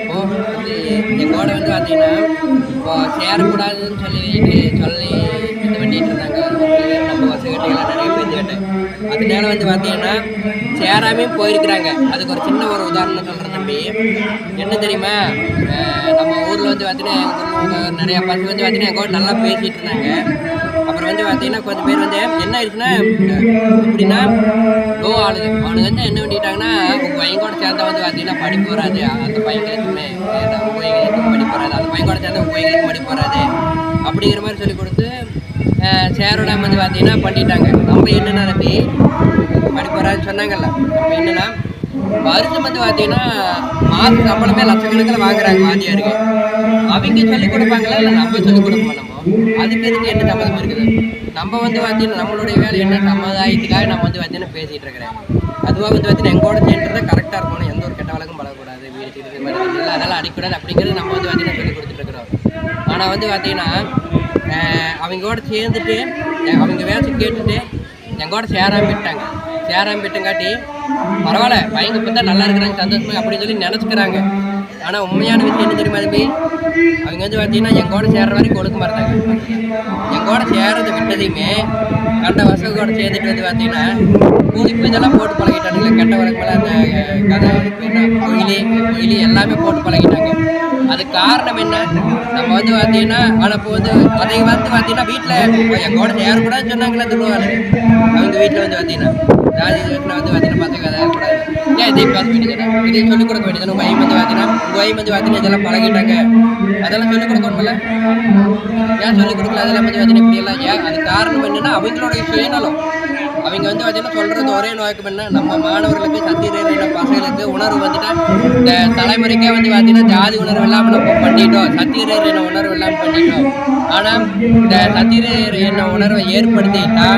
இப்போ வந்து வந்து பார்த்தீங்கன்னா இப்போ சேரக்கூடாதுன்னு சொல்லி சொல்லி இது பண்ணிட்டு இருந்தாங்க நம்ம வசதிகள் நிறைய பேர் அதனால வந்து பார்த்தீங்கன்னா சேராமே போயிருக்கிறாங்க அதுக்கு ஒரு சின்ன ஒரு உதாரணம் சொல்கிறேன் தம்பி என்ன தெரியுமா நம்ம ஊரில் வந்து பார்த்தீங்கன்னா நிறையா பசங்க வந்து பார்த்தீங்கன்னா எங்கூட நல்லா பேசிகிட்டு இருந்தாங்க வந்து பார்த்தீங்கன்னா கொஞ்சம் பேர் வந்து என்ன ஆயிடுச்சுன்னா எப்படின்னா லோ ஆளுங்க அவனுக்கு வந்து என்ன பண்ணிட்டாங்கன்னா உங்கள் பையன் கூட சேர்ந்தா வந்து பார்த்தீங்கன்னா படிப்பு வராது. அந்த பையங்களுக்குமே உங்கள் பையங்களுக்கு படிப்பு வராது. அந்த பையன் கூட சேர்ந்தா உங்கள் பையங்களுக்கு படிப்பு வராது. அப்படிங்கிற மாதிரி சொல்லி கொடுத்து சேரோட வந்து பார்த்தீங்கன்னா பண்ணிட்டாங்க. நம்ம என்னென்ன தம்பி படிப்பு வராதுன்னு சொன்னாங்கல்ல. நம்ம என்னன்னா வருஷம் வந்து பார்த்தீங்கன்னா மாதம் சம்பளமே லட்சக்கணக்கில் வாங்குறாங்க வாத்தியாருக்கு. அவங்க சொல்லி கொடுப்பாங்களா? இல்லை நம்ம சொல்லி கொடுப்போம் நம்ம அதுக்கு எதுக்கு என்ன சம்மந்தம் இருக்குது? நம்ம வந்து பார்த்தீங்கன்னா நம்மளுடைய வேலை என்ன? சமுதாயத்துக்காக நம்ம வந்து பார்த்தீங்கன்னா பேசிகிட்டு இருக்கிறேன். அதுவாக வந்து பார்த்தீங்கன்னா எங்கூட சேர்ந்துருந்தா கரெக்டாக இருக்கணும் எந்த ஒரு கெட்ட வழக்கம் பழகக்கூடாது வீடு திருது மாதிரி அதெல்லாம் அடிக்கூடாது அப்படிங்கிறது நம்ம வந்து பார்த்தீங்கன்னா சொல்லி கொடுத்துட்ருக்குறோம் ஆனால் வந்து பார்த்தீங்கன்னா அவங்களோட சேர்ந்துட்டு அவங்க வேலை கேட்டுட்டு எங்கூட சேராம விட்டாங்க. சேராம விட்டுங்காட்டி பரவாயில்ல பையங்க இப்போ தான் நல்லா இருக்கிறாங்க சந்தோஷமா அப்படின்னு சொல்லி நினச்சிக்கிறாங்க. ஆனால் உண்மையான விஷயம் என்ன தெரியுமா தம்பி? அவங்க வந்து பார்த்தீங்கன்னா எங்கூட சேர்ற வரைக்கும் ஒழுக்க மாட்டாங்க எங்கூட சேர்றதை விட்டதையுமே கண்ட வசதியோட சேர்ந்துட்டு வந்து பார்த்தீங்கன்னா புதுப்பு இதெல்லாம் போட்டு பழகிட்டானுங்களே கெட்ட வழக்கமெல்லாம் அந்த கதை இப்ப என்ன எல்லாமே போட்டு பழகிட்டாங்க. அதுக்கு காரணம் என்ன? நம்ம வந்து பார்த்தீங்கன்னா ஆனால் இப்போ வந்து அதை வந்து பார்த்தீங்கன்னா வீட்டில் எங்கூட கூட சொன்னாங்களே சொல்லுவாங்க. அவங்க வீட்டில் வந்து பார்த்தீங்கன்னா ஜாதி வீட்டில் வந்து பார்த்தீங்கன்னா பார்த்துக்காத கூடாது ஏன் இதை பார்த்து வேண்டியது இதை சொல்லிக் கொடுக்க வேண்டியது உங்கள் ஐம்பது பார்த்தீங்கன்னா உங்கள் ஐம்பது பார்த்தீங்கன்னா இதெல்லாம் பழகிட்டாங்க. அதெல்லாம் சொல்லிக் கொடுக்கணும்ல ஏன் சொல்லிக் கொடுக்கல? அதெல்லாம் வந்து பார்த்தீங்கன்னா இப்படியெல்லாம் ஏன் அது காரணம் என்னன்னா அவங்களுடைய சுயநலம். அவங்க வந்து பார்த்தீங்கன்னா சொல்கிறது ஒரே நோக்கம் என்ன? நம்ம மாணவர்களுக்கு சத்தியரேன பசங்களுக்கு உணர்வு வந்துட்டா இந்த தலைமுறைக்கே வந்து பார்த்தீங்கன்னா ஜாதி உணர்வு இல்லாமல் நம்ம பண்ணிட்டோம். சத்தியரேன உணர்வு இல்லாமல் பண்ணிட்டோம். ஆனால் இந்த சத்தியரேன உணர்வை ஏற்படுத்திட்டா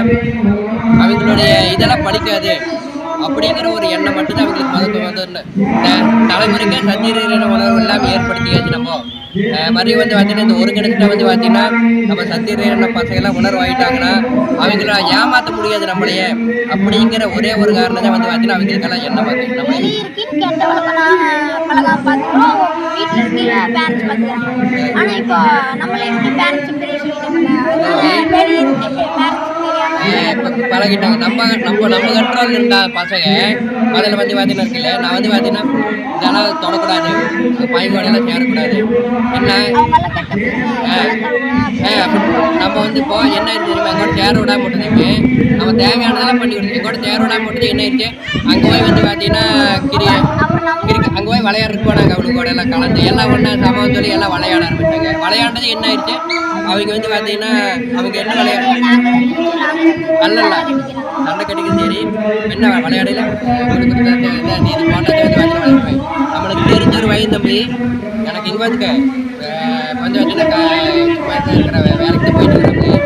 அவங்களுடைய இதெல்லாம் படிக்காது. அப்படிங்கிற ஒரு எண்ணம் மட்டும்தான் அவங்களுக்கு முதல்ல முதல்ல இந்த தலைமுறைக்கே சத்தியரீரன உணர்வு இல்லாமல் ஏற்படுத்தியாச்சு நம்ம. மறுபடியும் வந்து பார்த்தீங்கன்னா இந்த ஒருங்கிணைச்சில் வந்து பார்த்தீங்கன்னா நம்ம சத்தியரீரன பசங்களாம் உணர்வு ஆகிட்டாங்கன்னா அவங்கள ஏமாற்ற முடியாது நம்மளையே. அப்படிங்கிற ஒரே ஒரு காரணம் தான் வந்து பார்த்தீங்கன்னா அவங்களுக்கெல்லாம் எண்ணம் வந்து பழகிட்டாங்க. நம்ம நம்ம நம்ம கண்ட்ரோல் இருந்தா பசங்க அதில் வந்து பார்த்தீங்கன்னா இருக்குல்ல நான் வந்து பார்த்தீங்கன்னா இதெல்லாம் தொடக்கூடாது. பையன்கூடெல்லாம் சேரக்கூடாது. என்ன? ஆ. நம்ம வந்து இப்போ என்ன ஆயிடுச்சு தெரியுமா? எங்கூட சேர விடாம விட்டதுக்கு நம்ம தேவையானதெல்லாம் பண்ணி கொடுத்து எங்கூட சேர விடாம போட்டது என்ன ஆயிடுச்சு? அங்கே போய் வந்து பார்த்தீங்கன்னா கிரி அப்புறம் கிரிக்கெட் அங்கே போய் விளையாடுறதுக்கு போனாங்க அவனுக்கு கூட எல்லாம் கலந்து. எல்லாம் ஒன்றா சமம் சொல்லி எல்லாம் விளையாட ஆரம்பிச்சாங்க. விளையாண்டது என்ன ஆயிடுச்சு? அவங்க வந்து பார்த்தீங்கன்னா அவங்க என்ன விளையாடு அல்லல்ல. சண்டை கடிக்கும் சரி என்ன விளையாடல உங்களுக்கு இந்த- இந்த- வந்து நம்மளுக்கு தெரிஞ்ச ஒரு வயது தம்பி எனக்கு இங்கே வந்துக்க கொஞ்சம் இருக்கிற வேலைக்கு போயிட்டு இருக்கிறாங்க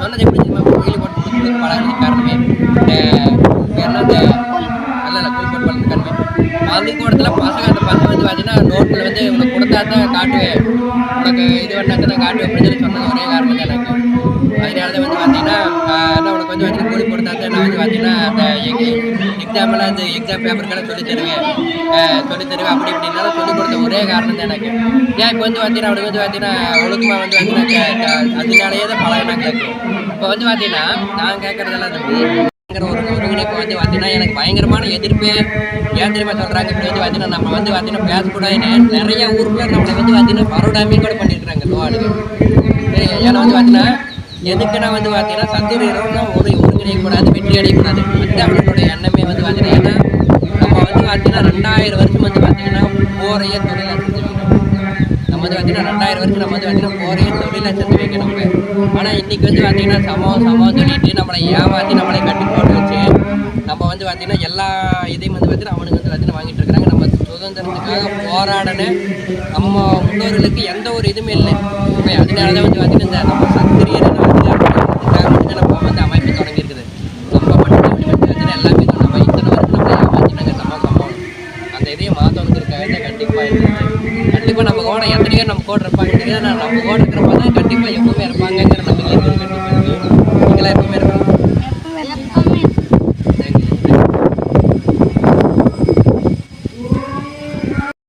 சொன்னது எப்படி கோயில் போட்டு பழகிறது காரணமே இந்த என்ன கோயில் போட்டு காரணமே. பள்ளிக்கூடத்தில் பசங்க அந்த பசங்க வந்து பார்த்தீங்கன்னா நோட்டில் வந்து உனக்கு கொடுத்தா தான் காட்டுவேன். உனக்கு இது பண்ணா தான் காட்டுவேன் அப்படின்னு சொல்லி சொன்னது ஒரே காரணம் தான் எனக்கு. எக்ஸாமெல்லாம் அந்த எக்ஸாம் பேப்பருக்கெல்லாம் சொல்லி தருவேன் சொல்லி தருவேன் அப்படி இப்படின்னாலும் சொல்லி கொடுத்த ஒரே காரணம் தான் எனக்கு. ஏன் இப்போ வந்து பார்த்தீங்கன்னா அவனுக்கு வந்து பார்த்தீங்கன்னா ஒழுக்கமாக வந்து பார்த்தீங்கன்னா அதனாலேயே தான் பழகினாங்க இப்போ வந்து பார்த்தீங்கன்னா நான் கேட்குறதெல்லாம் தம்பி ஒரு ஒருங்கிணைப்பு வந்து பார்த்தீங்கன்னா எனக்கு பயங்கரமான எதிர்ப்பு. ஏன் தெரியுமா சொல்கிறாங்க இப்படி வந்து பார்த்தீங்கன்னா நம்ம வந்து பார்த்தீங்கன்னா பேசக்கூடாதுன்னு நிறைய ஊருக்குள்ள நம்மளை வந்து பார்த்தீங்கன்னா பரோடாமி கூட பண்ணிடுறாங்க லோவாளுங்க ஏன்னா வந்து பார்த்தீங்கன்னா எதுக்குன்னா வந்து பார்த்தீங்கன்னா சத்திரம்னா ஒரு ஒருங்கிணைக்கக்கூடாது வெற்றி அடையக்கூடாது. வந்து அவங்களுடைய எண்ணமே வந்து பார்த்தீங்கன்னா ஏன்னா நம்ம வந்து பார்த்தீங்கன்னா ரெண்டாயிரம் வருஷம் வந்து பார்த்தீங்கன்னா போரைய தொழிலாக நம்ம வந்து பார்த்தீங்கன்னா ரெண்டாயிரம் வருஷம் நம்ம வந்து பார்த்தீங்கன்னா போரைய தொழிலாக செஞ்சு வைக்கணும் ஆனால் இன்றைக்கி வந்து பார்த்தீங்கன்னா சமம் சமம் சொல்லிட்டு நம்மளை ஏமாற்றி நம்மளை கட்டி போட்டு வச்சு நம்ம வந்து பார்த்தீங்கன்னா எல்லா இதையும் வந்து பார்த்தீங்கன்னா அவனுக்கு வந்து பார்த்தீங்கன்னா வாங்கிட்டு இருக்காங்க நம்ம சுதந்திரத்துக்காக போராடின நம்ம முன்னோர்களுக்கு எந்த ஒரு இதுவுமே இல்லை. அதனால தான் வந்து பார்த்தீங்கன்னா இந்த நம்ம சத்திரியர் நம்ம வந்து அமைப்பு தொடங்கியிருக்குது. நம்ம மட்டும் வந்து எல்லாமே நம்ம இத்தனை வருஷம் நம்ம ஏமாற்றினாங்க அந்த இதையும் மாற்றணுங்கிறதுக்காக தான் கண்டிப்பாக கண்டிப்பாக நம்ம கூட எத்தனையோ நம்ம கூட இருப்பாங்க நம்ம கூட இருக்கிறப்ப தான் கண்டிப்பாக எப்பவுமே இருப்பாங்கங்கிற நம்பிக்கை